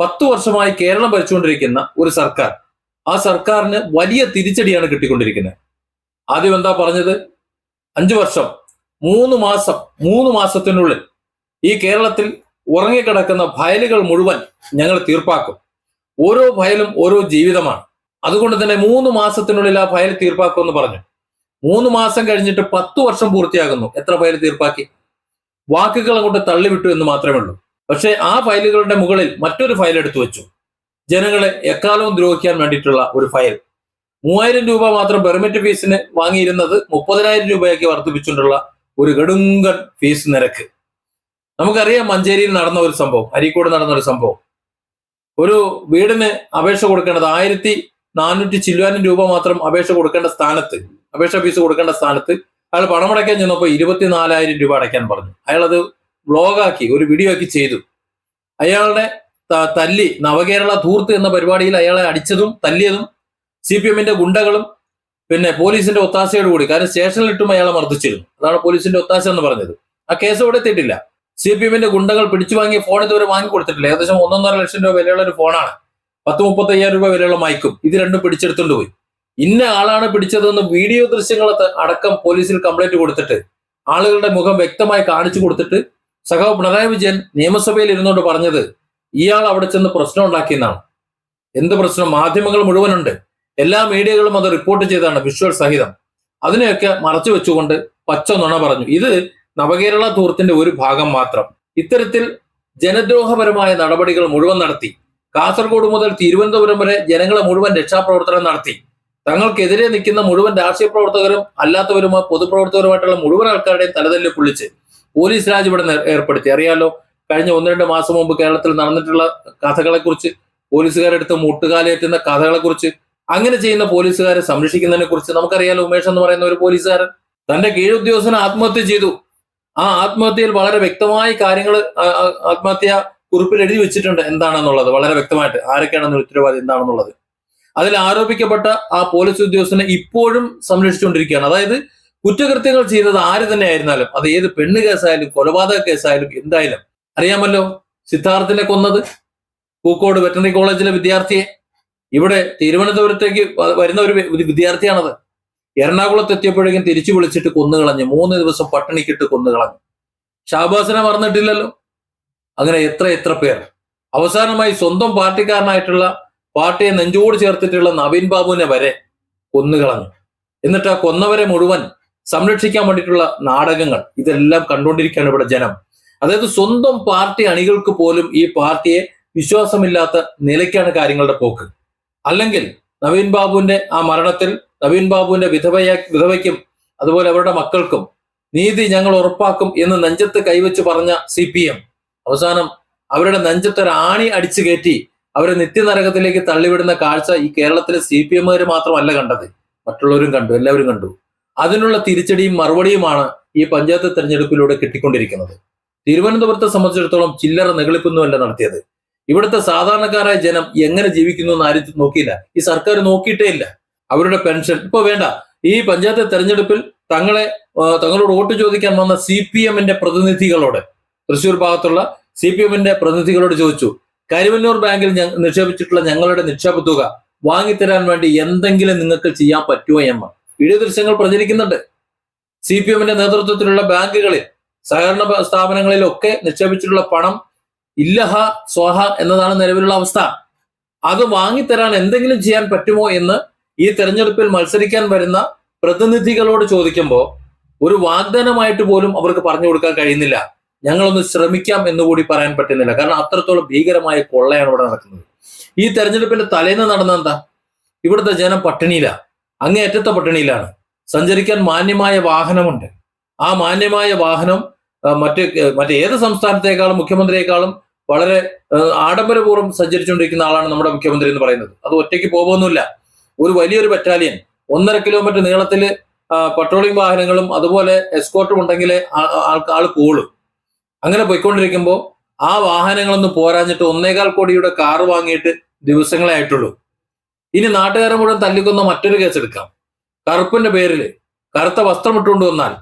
പത്തു വർഷമായി കേരളം ഭരിച്ചുകൊണ്ടിരിക്കുന്ന ഒരു സർക്കാർ. ആ സർക്കാരിന് വലിയ തിരിച്ചടിയാണ് കിട്ടിക്കൊണ്ടിരിക്കുന്നത്. ആദ്യം എന്താ പറഞ്ഞത്? അഞ്ചു വർഷം മൂന്ന് മാസം മൂന്ന് മാസത്തിനുള്ളിൽ ഈ കേരളത്തിൽ ഉറങ്ങിക്കിടക്കുന്ന ഫയലുകൾ മുഴുവൻ ഞങ്ങൾ തീർപ്പാക്കും. ഓരോ ഫയലും ഓരോ ജീവിതമാണ്. അതുകൊണ്ട് തന്നെ മൂന്ന് മാസത്തിനുള്ളിൽ ആ ഫയൽ തീർപ്പാക്കുമെന്ന് പറഞ്ഞു. മൂന്ന് മാസം കഴിഞ്ഞിട്ട് പത്ത് വർഷം പൂർത്തിയാകുന്നു. എത്ര ഫയൽ തീർപ്പാക്കി? വാക്കുകൾ അങ്ങോട്ട് തള്ളിവിട്ടു എന്ന് മാത്രമേ ഉള്ളൂ. പക്ഷേ ആ ഫയലുകളുടെ മുകളിൽ മറ്റൊരു ഫയൽ എടുത്തു വെച്ചു. ജനങ്ങളെ എക്കാലവും ദ്രോഹിക്കാൻ വേണ്ടിയിട്ടുള്ള ഒരു ഫയൽ. മൂവായിരം രൂപ മാത്രം പെർമിറ്റ് ഫീസിന് വാങ്ങിയിരുന്നത് മുപ്പതിനായിരം രൂപയാക്കി വർദ്ധിപ്പിച്ചുകൊണ്ടുള്ള ഒരു ഗഡുങ്കൻ ഫീസ് നിരക്ക്. നമുക്കറിയാം മഞ്ചേരിയിൽ നടന്ന ഒരു സംഭവം അരീക്കോട് നടന്ന ഒരു സംഭവം. ഒരു വീടിന് അപേക്ഷ കൊടുക്കേണ്ടത് ആയിരത്തി നാനൂറ്റി ചില്ലുവാനും രൂപ മാത്രം അപേക്ഷ കൊടുക്കേണ്ട സ്ഥാനത്ത് അപേക്ഷ ഫീസ് കൊടുക്കേണ്ട സ്ഥാനത്ത് അയാൾ പണമടയ്ക്കാൻ ചെന്നപ്പോൾ ഇരുപത്തിനാലായിരം രൂപ അടയ്ക്കാൻ പറഞ്ഞു. അയാൾ അത് വ്ളോഗാക്കി ഒരു വീഡിയോ ആക്കി ചെയ്തു. അയാളുടെ തല്ലി നവകേരള ധൂർത്ത് എന്ന പരിപാടിയിൽ അയാളെ അടിച്ചതും തല്ലിയതും സി പി എമ്മിന്റെ ഗുണ്ടകളും പിന്നെ പോലീസിന്റെ ഒത്താശയോട് കൂടി കാരണം സ്റ്റേഷനിലിട്ടും അയാളെ മർദ്ദിച്ചിരുന്നു. അതാണ് പോലീസിന്റെ ഒത്താശ എന്ന് പറഞ്ഞത്. ആ കേസ് ഇവിടെ എത്തിയിട്ടില്ല. സി പി എമ്മിന്റെ ഗുണ്ടകൾ പിടിച്ചു വാങ്ങിയ ഫോൺ ഇതുവരെ വാങ്ങി കൊടുത്തിട്ടില്ല. ഏകദേശം ഒന്നൊന്നര ലക്ഷം രൂപ വിലയുള്ള ഒരു ഫോണാണ് പത്ത് മുപ്പത്തയ്യായിരം രൂപ വിലയുള്ള മൈക്കും ഇത് രണ്ടും പിടിച്ചെടുത്തുകൊണ്ട് പോയി. ഇന്ന ആളാണ് പിടിച്ചതെന്ന് വീഡിയോ ദൃശ്യങ്ങൾ അടക്കം പോലീസിൽ കംപ്ലൈന്റ് കൊടുത്തിട്ട് ആളുകളുടെ മുഖം വ്യക്തമായി കാണിച്ചു കൊടുത്തിട്ട് സഖാവ് പിണറായി വിജയൻ നിയമസഭയിൽ ഇരുന്നുകൊണ്ട് പറഞ്ഞത് ഇയാൾ അവിടെ ചെന്ന് പ്രശ്നം ഉണ്ടാക്കിയെന്നാണ് എന്ത് പ്രശ്നം? മാധ്യമങ്ങൾ മുഴുവനുണ്ട്. എല്ലാ മീഡിയകളും അത് റിപ്പോർട്ട് ചെയ്താണ് വിഷ്വൽ സഹിതം. അതിനെയൊക്കെ മറച്ചു വെച്ചുകൊണ്ട് പച്ച നുണ പറഞ്ഞു. ഇത് നവകേരള ധൂർത്തിന്റെ ഒരു ഭാഗം മാത്രം. ഇത്തരത്തിൽ ജനദ്രോഹപരമായ നടപടികൾ മുഴുവൻ നടത്തി. കാസർഗോഡ് മുതൽ തിരുവനന്തപുരം വരെ ജനങ്ങളെ മുഴുവൻ രക്ഷാപ്രവർത്തനം നടത്തി. തങ്ങൾക്കെതിരെ നിൽക്കുന്ന മുഴുവൻ രാഷ്ട്രീയ പ്രവർത്തകരും അല്ലാത്തവരും പൊതുപ്രവർത്തകരുമായിട്ടുള്ള മുഴുവൻ ആൾക്കാരുടെയും തലതല്ലി പൊള്ളിച്ച് പോലീസ് രാജ് ഇവിടെ ഏർപ്പെടുത്തി. അറിയാലോ കഴിഞ്ഞ ഒന്ന് രണ്ട് മാസം മുമ്പ് കേരളത്തിൽ നടന്നിട്ടുള്ള കഥകളെ കഥകളെക്കുറിച്ച് പോലീസുകാരെടുത്ത് മുട്ടുകാലേറ്റുന്ന കഥകളെക്കുറിച്ച് അങ്ങനെ ചെയ്യുന്ന പോലീസുകാരെ സംരക്ഷിക്കുന്നതിനെ കുറിച്ച് നമുക്കറിയാലോ ഉമേഷ് എന്ന് പറയുന്ന ഒരു പോലീസുകാരൻ. തന്റെ കീഴുദ്യോഗസ്ഥൻ ആത്മഹത്യ ചെയ്തു. ആ ആത്മഹത്യയിൽ വളരെ വ്യക്തമായി കാര്യങ്ങൾ ആത്മഹത്യ കുറിപ്പിൽ എഴുതി വെച്ചിട്ടുണ്ട്. എന്താണെന്നുള്ളത്? വളരെ വ്യക്തമായിട്ട്. ആരൊക്കെയാണെന്ന് ഉത്തരവാദി എന്താണെന്നുള്ളത്? അതിൽ ആരോപിക്കപ്പെട്ട ആ പോലീസ് ഉദ്യോഗസ്ഥനെ ഇപ്പോഴും സംരക്ഷിച്ചുകൊണ്ടിരിക്കുകയാണ്. അതായത് കുറ്റകൃത്യങ്ങൾ ചെയ്തത് ആര് തന്നെ ആയിരുന്നാലും അത് ഏത് പെണ്ണ് കേസായാലും കൊലപാതക കേസായാലും എന്തായാലും അറിയാമല്ലോ സിദ്ധാർത്ഥിനെ കൊന്നത് പൂക്കോട് വെറ്ററിനറി കോളേജിലെ വിദ്യാർത്ഥിയെ. ഇവിടെ തിരുവനന്തപുരത്തേക്ക് വരുന്ന ഒരു വിദ്യാർത്ഥിയാണത്. എറണാകുളത്ത് എത്തിയപ്പോഴേക്കും തിരിച്ചു വിളിച്ചിട്ട് കൊന്നുകളഞ്ഞു മൂന്ന് ദിവസം പട്ടിണിക്കിട്ട് കൊന്നുകളഞ്ഞു ഷാബാസിനെ മറന്നിട്ടില്ലല്ലോ? അങ്ങനെ എത്ര എത്ര പേർ. അവസാനമായി സ്വന്തം പാർട്ടിക്കാരനായിട്ടുള്ള പാർട്ടിയെ നെഞ്ചോട് ചേർത്തിട്ടുള്ള നവീൻ ബാബുവിനെ വരെ കൊന്നുകളഞ്ഞു എന്നിട്ട് ആ കൊന്നവരെ മുഴുവൻ സംരക്ഷിക്കാൻ വേണ്ടിയിട്ടുള്ള നാടകങ്ങൾ. ഇതെല്ലാം കണ്ടുകൊണ്ടിരിക്കുകയാണ് ഇവിടെ ജനം. അതായത് സ്വന്തം പാർട്ടി അണികൾക്ക് പോലും ഈ പാർട്ടിയെ വിശ്വാസമില്ലാത്ത നിലയ്ക്കാണ് കാര്യങ്ങളുടെ പോക്ക്. അല്ലെങ്കിൽ നവീൻ ബാബുവിന്റെ ആ മരണത്തിൽ നവീൻ ബാബുവിന്റെ വിധവയ വിധവയ്ക്കും അതുപോലെ അവരുടെ മക്കൾക്കും നീതി ഞങ്ങൾ ഉറപ്പാക്കും എന്ന് നെഞ്ചത്ത് കൈവച്ച് പറഞ്ഞ സി പി എം. അവസാനം അവരുടെ നെഞ്ചത്തൊരു ആണി അടിച്ചു കയറ്റി അവരെ നിത്യനരകത്തിലേക്ക് തള്ളിവിടുന്ന കാഴ്ച ഈ കേരളത്തിലെ സി പി എമ്മുകാർ മാത്രമല്ല കണ്ടത്. മറ്റുള്ളവരും കണ്ടു എല്ലാവരും കണ്ടു. അതിനുള്ള തിരിച്ചടിയും മറുപടിയുമാണ് ഈ പഞ്ചായത്ത് തെരഞ്ഞെടുപ്പിലൂടെ കിട്ടിക്കൊണ്ടിരിക്കുന്നത്. തിരുവനന്തപുരത്തെ സംബന്ധിച്ചിടത്തോളം ചില്ലറ നെകളിപ്പൊന്നുമല്ല നടത്തിയത്. ഇവിടുത്തെ സാധാരണക്കാരായ ജനം എങ്ങനെ ജീവിക്കുന്നു എന്ന് ആരും നോക്കിയില്ല. ഈ സർക്കാർ നോക്കിയിട്ടേ ഇല്ല. അവരുടെ പെൻഷൻ. ഇപ്പൊ വേണ്ട. ഈ പഞ്ചായത്ത് തെരഞ്ഞെടുപ്പിൽ തങ്ങളെ തങ്ങളോട് വോട്ട് ചോദിക്കാൻ വന്ന സി പി എമ്മിന്റെ പ്രതിനിധികളോട് തൃശ്ശൂർ ഭാഗത്തുള്ള സി പി എമ്മിന്റെ പ്രതിനിധികളോട് ചോദിച്ചു കരുവന്നൂർ ബാങ്കിൽ നിക്ഷേപിച്ചിട്ടുള്ള ഞങ്ങളുടെ നിക്ഷേപ തുക വാങ്ങിത്തരാൻ വേണ്ടി എന്തെങ്കിലും നിങ്ങൾക്ക് ചെയ്യാൻ പറ്റുമോ എന്ന് വീഡിയോ ദൃശ്യങ്ങൾ പ്രചരിക്കുന്നുണ്ട്. സി പി എമ്മിന്റെ നേതൃത്വത്തിലുള്ള ബാങ്കുകളിൽ സഹകരണ സ്ഥാപനങ്ങളിലൊക്കെ നിക്ഷേപിച്ചിട്ടുള്ള പണം ഇല്ലഹ സ്വഹ എന്നതാണ് നിലവിലുള്ള അവസ്ഥ. അത് വാങ്ങിത്തരാൻ എന്തെങ്കിലും ചെയ്യാൻ പറ്റുമോ എന്ന് ഈ തെരഞ്ഞെടുപ്പിൽ മത്സരിക്കാൻ വരുന്ന പ്രതിനിധികളോട് ചോദിക്കുമ്പോൾ ഒരു വാഗ്ദാനമായിട്ട് പോലും അവർക്ക് പറഞ്ഞു കൊടുക്കാൻ കഴിയുന്നില്ല. ഞങ്ങളൊന്ന് ശ്രമിക്കാം എന്നുകൂടി പറയാൻ പറ്റുന്നില്ല. കാരണം അത്രത്തോളം ഭീകരമായ കൊള്ളയാണ് ഇവിടെ നടക്കുന്നത്. ഈ തെരഞ്ഞെടുപ്പിന്റെ തലേന്ന് നടന്ന എന്താ? ഇവിടുത്തെ ജനം പട്ടിണിയില. അങ്ങേയറ്റത്തെ പട്ടിണിയിലാണ്. സഞ്ചരിക്കാൻ മാന്യമായ വാഹനമുണ്ട്. ആ മാന്യമായ വാഹനം മറ്റ് മറ്റേത് സംസ്ഥാനത്തേക്കാളും മുഖ്യമന്ത്രിയെക്കാളും വളരെ ആഡംബരപൂർവം സഞ്ചരിച്ചുകൊണ്ടിരിക്കുന്ന ആളാണ് നമ്മുടെ മുഖ്യമന്ത്രി എന്ന് പറയുന്നത്. അത് ഒറ്റയ്ക്ക് പോകുന്നില്ല ഒരു വലിയൊരു ബറ്റാലിയൻ ഒന്നര കിലോമീറ്റർ നീളത്തിൽ പട്രോളിംഗ് വാഹനങ്ങളും അതുപോലെ എസ്കോർട്ടും ഉണ്ടെങ്കിൽ ആൾ പോളും. അങ്ങനെ പോയിക്കൊണ്ടിരിക്കുമ്പോൾ ആ വാഹനങ്ങളൊന്നും പോരാഞ്ഞിട്ട് ഒന്നേകാൽ കോടിയുടെ കാറ് വാങ്ങിയിട്ട് ദിവസങ്ങളെ ആയിട്ടുള്ളൂ ഇനി നാട്ടുകാരെ മുഴുവൻ തല്ലിക്കൊന്ന മറ്റൊരു കേസ് എടുക്കാം. കറുപ്പിന്റെ പേരിൽ കറുത്ത വസ്ത്രം ഇട്ടുകൊണ്ട് വന്നാൽ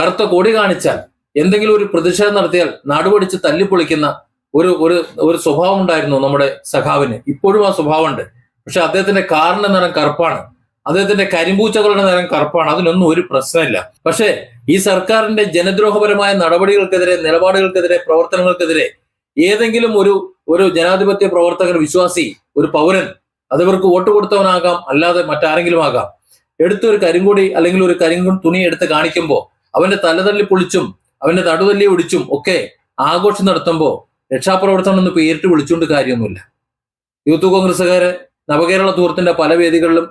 കറുത്ത കൊടി കാണിച്ചാൽ എന്തെങ്കിലും ഒരു പ്രതിഷേധം നടത്തിയാൽ നാടുപടിച്ച് തല്ലിപ്പൊളിക്കുന്ന ഒരു ഒരു ഒരു സ്വഭാവം ഉണ്ടായിരുന്നു നമ്മുടെ സഖാവിന്. ഇപ്പോഴും ആ സ്വഭാവമുണ്ട്. പക്ഷെ അദ്ദേഹത്തിന്റെ കാറിന്റെ നിറം കറുപ്പാണ്. അദ്ദേഹത്തിന്റെ കരിമ്പൂച്ചകളുടെ നിറം കറുപ്പാണ്. അതിനൊന്നും ഒരു പ്രശ്നമില്ല. പക്ഷേ ഈ സർക്കാരിന്റെ ജനദ്രോഹപരമായ നടപടികൾക്കെതിരെ നിലപാടുകൾക്കെതിരെ പ്രവർത്തനങ്ങൾക്കെതിരെ ഏതെങ്കിലും ഒരു ഒരു ജനാധിപത്യ പ്രവർത്തകൻ വിശ്വാസി ഒരു പൗരൻ അതിവർക്ക് വോട്ട് കൊടുത്തവനാകാം അല്ലാതെ മറ്റാരെങ്കിലും ആകാം. എടുത്തൊരു കരിങ്കൊടി അല്ലെങ്കിൽ ഒരു കരിങ്കും തുണി എടുത്ത് കാണിക്കുമ്പോൾ അവന്റെ തലതല്ലി പൊളിച്ചും അവന്റെ തടുതല്ലി ഒടിച്ചും ഒക്കെ ആഘോഷം നടത്തുമ്പോൾ രക്ഷാപ്രവർത്തനം എന്ന് പേരിട്ട് വിളിച്ചുകൊണ്ട് കാര്യമൊന്നുമില്ല. യൂത്ത് കോൺഗ്രസ്സുകാരെ നവകേരള ദൂരത്തിന്റെ പല വേദികളിലും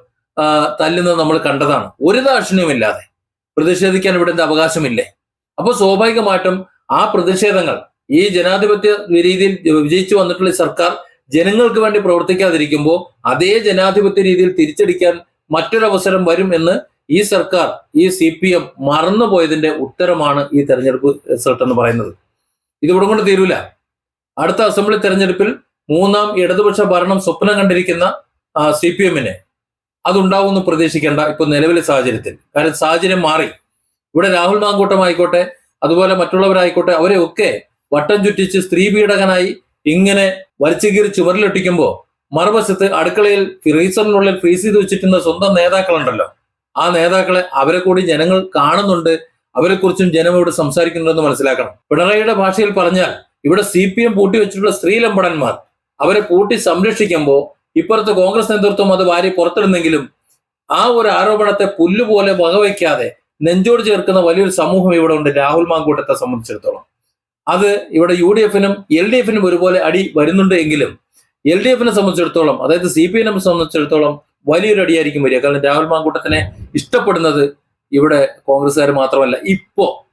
തല്ലുന്നത് നമ്മൾ കണ്ടതാണ്. ഒരു ദാക്ഷിണ്യമില്ലാതെ പ്രതിഷേധിക്കാൻ ഇവിടുത്തെ അവകാശമില്ലേ? അപ്പോൾ സ്വാഭാവികമായിട്ടും ആ പ്രതിഷേധങ്ങൾ ഈ ജനാധിപത്യ രീതിയിൽ വിജയിച്ചു വന്നിട്ടുള്ള സർക്കാർ ജനങ്ങൾക്ക് വേണ്ടി പ്രവർത്തിക്കാതിരിക്കുമ്പോൾ അതേ ജനാധിപത്യ രീതിയിൽ തിരിച്ചടിക്കാൻ മറ്റൊരവസരം വരും എന്ന് ഈ സർക്കാർ ഈ സി പി എം മറന്നുപോയതിന്റെ ഉത്തരമാണ് ഈ തെരഞ്ഞെടുപ്പ് റിസൾട്ട് എന്ന് പറയുന്നത്. ഇതിവിടെ കൊണ്ട് തീരൂല. അടുത്ത അസംബ്ലി തെരഞ്ഞെടുപ്പിൽ മൂന്നാം ഇടതുപക്ഷ ഭരണം സ്വപ്നം കണ്ടിരിക്കുന്ന സി പി എമ്മിന് അതുണ്ടാവുമെന്ന് പ്രതീക്ഷിക്കേണ്ട ഇപ്പൊ നിലവിലെ സാഹചര്യത്തിൽ. കാരണം സാഹചര്യം മാറി. ഇവിടെ രാഹുൽ മാങ്കൂട്ടം ആയിക്കോട്ടെ അതുപോലെ മറ്റുള്ളവരായിക്കോട്ടെ അവരെ ഒക്കെ വട്ടം ചുറ്റിച്ച് സ്ത്രീ പീഡകനായി ഇങ്ങനെ വലിച്ചു കീറി മറുവശത്ത് അടുക്കളയിൽ ഫ്രീസറിനുള്ളിൽ ഫ്രീസ് ചെയ്ത് വെച്ചിട്ടുന്ന സ്വന്തം നേതാക്കളുണ്ടല്ലോ. ആ നേതാക്കളെ അവരെ കൂടി ജനങ്ങൾ കാണുന്നുണ്ട്. അവരെക്കുറിച്ചും ജനം ഇവിടെ സംസാരിക്കുന്നുണ്ടെന്ന് മനസ്സിലാക്കണം. പിണറായിയുടെ ഭാഷയിൽ പറഞ്ഞാൽ ഇവിടെ സി പി എം പൂട്ടി വെച്ചിട്ടുള്ള സ്ത്രീലമ്പടന്മാർ അവരെ പൂട്ടി സംരക്ഷിക്കുമ്പോൾ ഇപ്പുറത്തെ കോൺഗ്രസ് നേതൃത്വം അത് വാരി പുറത്തിടുന്നെങ്കിലും ആ ഒരു ആരോപണത്തെ പുല്ലുപോലെ വകവയ്ക്കാതെ നെഞ്ചോട് ചേർക്കുന്ന വലിയൊരു സമൂഹം ഇവിടെ ഉണ്ട് രാഹുൽ മാങ്കൂട്ടത്തെ സംബന്ധിച്ചിടത്തോളം. അത് ഇവിടെ യു ഡി എഫിനും എൽ ഡി എഫിനും ഒരുപോലെ അടി വരുന്നുണ്ട് എങ്കിലും എൽ ഡി എഫിനെ സംബന്ധിച്ചിടത്തോളം അതായത് സി പി എമ്മിനെ സംബന്ധിച്ചിടത്തോളം വലിയൊരു അടിയായിരിക്കും വരിക. കാരണം രാഹുൽ മാങ്കൂട്ടത്തിനെ ഇഷ്ടപ്പെടുന്നത് ഇവിടെ കോൺഗ്രസ്സുകാർ മാത്രമല്ല. ഇപ്പോ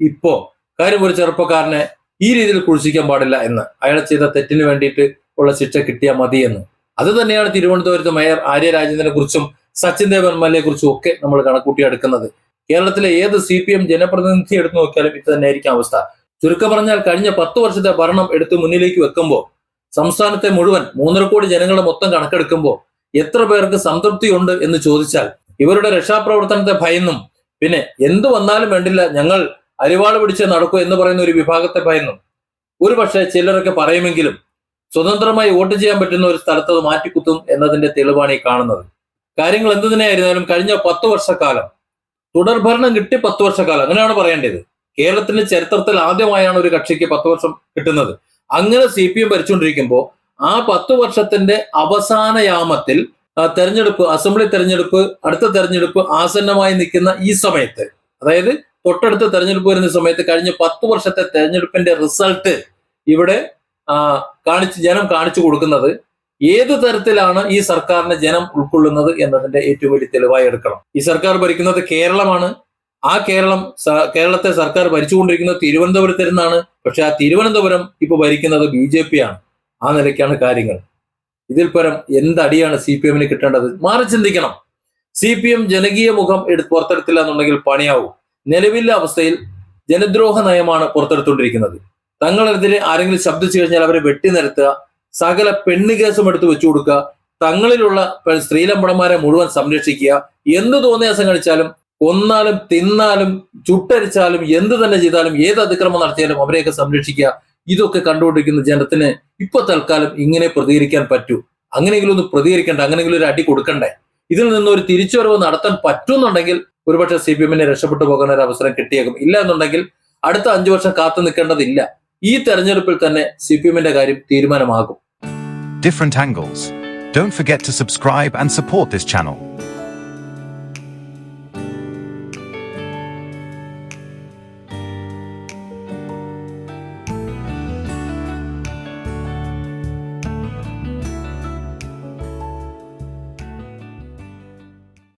ഇപ്പോ കാര്യം ഒരു ചെറുപ്പക്കാരനെ ഈ രീതിയിൽ കുഴിച്ചിക്കാൻ പാടില്ല എന്ന്. അയാൾ ചെയ്ത തെറ്റിന് വേണ്ടിയിട്ട് ഉള്ള ശിക്ഷ കിട്ടിയാൽ മതി എന്ന്. അത് തന്നെയാണ് തിരുവനന്തപുരത്ത് മേയർ ആര്യ രാജേന്ദ്രനെ കുറിച്ചും Sachin Dev M L A കുറിച്ചും ഒക്കെ നമ്മൾ കണക്കൂട്ടി എടുക്കുന്നത്. കേരളത്തിലെ ഏത് സി പി എം ജനപ്രതിനിധി എടുത്തു നോക്കിയാലും ഇത് തന്നെയായിരിക്കും അവസ്ഥ. ചുരുക്കം പറഞ്ഞാൽ കഴിഞ്ഞ പത്ത് വർഷത്തെ ഭരണം എടുത്ത് മുന്നിലേക്ക് വെക്കുമ്പോൾ സംസ്ഥാനത്തെ മുഴുവൻ മൂന്നര കോടി ജനങ്ങളുടെ മൊത്തം കണക്കെടുക്കുമ്പോൾ എത്ര പേർക്ക് സംതൃപ്തിയുണ്ട് എന്ന് ചോദിച്ചാൽ ഇവരുടെ രക്ഷാപ്രവർത്തനത്തെ ഭയന്നും പിന്നെ എന്തു വന്നാലും വേണ്ടില്ല ഞങ്ങൾ അരിവാൾ പിടിച്ച് നടക്കൂ എന്ന് പറയുന്ന ഒരു വിഭാഗത്തെ ഭയന്നും. ഒരു പക്ഷേ ചിലരൊക്കെ പറയുമെങ്കിലും സ്വതന്ത്രമായി വോട്ട് ചെയ്യാൻ പറ്റുന്ന ഒരു സ്ഥലത്ത് അത് മാറ്റിക്കുത്തും എന്നതിന്റെ തെളിവാണ് ഈ കാണുന്നത്. കാര്യങ്ങൾ എന്തു തന്നെയായിരുന്നാലും കഴിഞ്ഞ പത്ത് വർഷക്കാലം തുടർഭരണം കിട്ടി പത്ത് വർഷക്കാലം അങ്ങനെയാണ് പറയേണ്ടത്. കേരളത്തിന്റെ ചരിത്രത്തിൽ ആദ്യമായാണ് ഒരു കക്ഷിക്ക് പത്ത് വർഷം കിട്ടുന്നത്. അങ്ങനെ സി പി എം ഭരിച്ചുകൊണ്ടിരിക്കുമ്പോൾ ആ പത്ത് വർഷത്തിന്റെ അവസാന യാമത്തിൽ തെരഞ്ഞെടുപ്പ് അസംബ്ലി തെരഞ്ഞെടുപ്പ് അടുത്ത തെരഞ്ഞെടുപ്പ് ആസന്നമായി നിൽക്കുന്ന ഈ സമയത്ത് അതായത് തൊട്ടടുത്ത തെരഞ്ഞെടുപ്പ് വരുന്ന സമയത്ത് കഴിഞ്ഞ പത്ത് വർഷത്തെ തെരഞ്ഞെടുപ്പിന്റെ റിസൾട്ട് ഇവിടെ കാണിച്ച് ജനം കാണിച്ചു കൊടുക്കുന്നത് ഏത് തരത്തിലാണ് ഈ സർക്കാരിനെ ജനം ഉൾക്കൊള്ളുന്നത് എന്നതിന്റെ ഏറ്റവും വലിയ തെളിവായി എടുക്കണം. ഈ സർക്കാർ ഭരിക്കുന്നത് കേരളമാണ്. ആ കേരളം കേരളത്തെ സർക്കാർ ഭരിച്ചുകൊണ്ടിരിക്കുന്നത് തിരുവനന്തപുരത്ത് നിന്നാണ് പക്ഷെ ആ തിരുവനന്തപുരം ഇപ്പൊ ഭരിക്കുന്നത് ബി ജെ പി ആണ്. ആ നിലയ്ക്കാണ് കാര്യങ്ങൾ. ഇതിൽ പരം എന്തടിയാണ് സി പി എമ്മിന് കിട്ടേണ്ടത്? മാറി ചിന്തിക്കണം. സി പി എം ജനകീയ മുഖം എടുത്ത് പുറത്തെടുത്തില്ല എന്നുണ്ടെങ്കിൽ പണിയാവും. നിലവിലെ അവസ്ഥയിൽ ജനദ്രോഹ നയമാണ് പുറത്തെടുത്തുകൊണ്ടിരിക്കുന്നത്. തങ്ങളെതിരെ ആരെങ്കിലും ശബ്ദിച്ചു കഴിഞ്ഞാൽ അവരെ വെട്ടി നിരത്തുക സകല പെണ്ണ് കേസും എടുത്ത് വെച്ചു കൊടുക്കുക തങ്ങളിലുള്ള സ്ത്രീലമ്പടന്മാരെ മുഴുവൻ സംരക്ഷിക്കുക എന്ത് തോന്നിയാസം കാണിച്ചാലും കൊന്നാലും തിന്നാലും ചുട്ടരിച്ചാലും എന്ത് തന്നെ ചെയ്താലും ഏത് അതിക്രമം നടത്തിയാലും അവരെയൊക്കെ സംരക്ഷിക്കുക. ഇതൊക്കെ കണ്ടുകൊണ്ടിരിക്കുന്ന ജനത്തിന് ഇപ്പൊ തൽക്കാലം ഇങ്ങനെ പ്രതികരിക്കാൻ പറ്റൂ. അങ്ങനെയെങ്കിലും ഒന്ന് പ്രതികരിക്കണ്ട അങ്ങനെയെങ്കിലും ഒരു അടി കൊടുക്കണ്ടേ? ഇതിൽ നിന്ന് ഒരു തിരിച്ചുവരവ് നടത്താൻ പറ്റുന്നുണ്ടെങ്കിൽ ഒരുപക്ഷെ സി പി എമ്മിനെ രക്ഷപ്പെട്ടു പോകാൻ ഒരു അവസരം കിട്ടിയേക്കും. ഇല്ല എന്നുണ്ടെങ്കിൽ അടുത്ത അഞ്ചു വർഷം കാത്തു നിൽക്കേണ്ടതില്ല. ഈ തെരഞ്ഞെടുപ്പിൽ തന്നെ സി പി എമ്മിന്റെ കാര്യം തീരുമാനമാകും. Different angles. Don't forget to subscribe and support this channel.